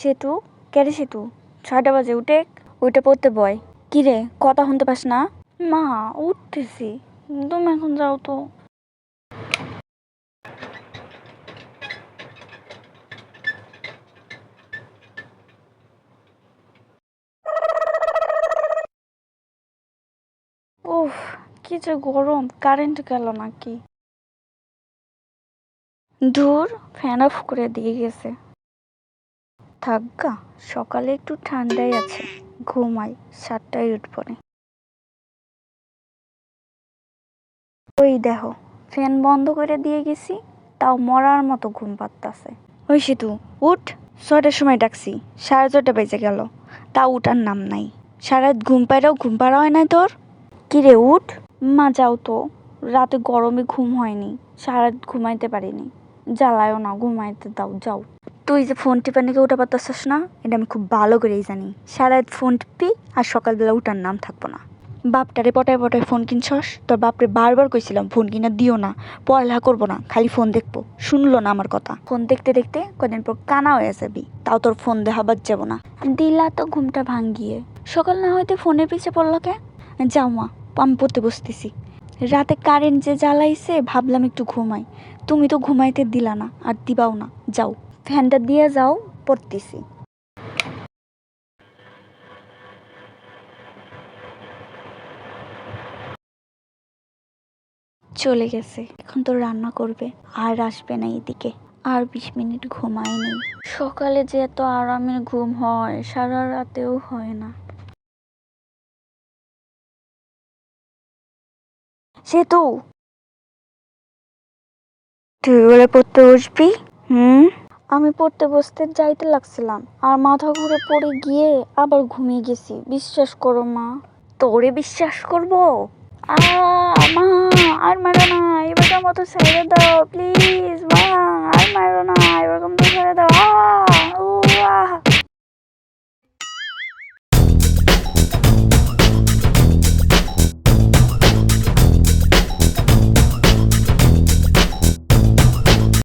সেতু? কেরে সেতু? ছয়টা বাজে, উঠে ওইটা পড়তে বয়। কিরে, কথা শুনতে পাস না? মা, উঠতেছি। তুমি এখন যাও তো। উফ, কি যে গরম কারেন্ট গেল নাকি? ধুর ফ্যান অফ করে দিয়ে গেছে। থাকগা সকালে একটু ঠান্ডাই আছে। ঘুমাই, সাতটায় উঠবনে ওই দেখো, ফ্যান বন্ধ করে দিয়ে গেছি, তাও মরার মতো ঘুম পাত্তাছে ওই সেতু, উঠ, ছয়টার সময় ডাকছি, সাড়ে ছটা বেজে গেল তা উঠার নাম নাই। সারা ঘুম পাইলেও ঘুম পাড়া হয় নাই তোর? কিরে উঠ। মা, যাও তো, রাতে গরমে ঘুম হয়নি সারা ঘুমাইতে পারিনি। জ্বালায়ও না, ঘুমাইতে দাও, যাও। তুই যে ফোন টিপা নাকি উঠা পারতাছিস না, এটা আমি খুব ভালো করেই জানি। সারা ফোন টিপি আর সকালবেলা উঠার নাম থাকব না। বাপটারে পটায় পটায় ফোন কিনছস? তোর বাপরে বারবার কইছিলাম ফোন কিনা দিও না, পড়ালেখা করব না, খালি ফোন দেখব। শুনলো না আমার কথা। ফোন দেখতে দেখতে কদিন পর কানা হয়ে যাবি, তাও তোর ফোন দেখাবার যাব না। দিলা তো ঘুমটা ভাঙ্গিয়ে। সকাল না হয়তো ফোনের পিছে পড়ল কে? যাও মা, আমি পড়তে বসতেছি। রাতে কারেন্ট যে জ্বালাইছে, ভাবলাম একটু ঘুমাই। তুমি তো ঘুমাইতে দিলা না, আর দিবাও না। যাও। ফ্যানটা দিয়ে যাও, পড়তেছি। চলে গেছে। এখন তো রান্না করবে, আর আসবে না এদিকে। আর বিশ মিনিট ঘুমাই নেই সকালে যে এত আরামের ঘুম হয়, সারা রাতেও হয় না। সে তো তুই বলে পড়তে বসবি? হুম? আমি পড়তে বসতে যাইতে লাগছিলাম আর মাথা ঘুরে পড়ে গিয়ে আবার ঘুমিয়ে গেছি। বিশ্বাস করো মা। তোরে বিশ্বাস করব? আ মা আর মারো না এবারকার মতো ছেড়ে দাও প্লিজ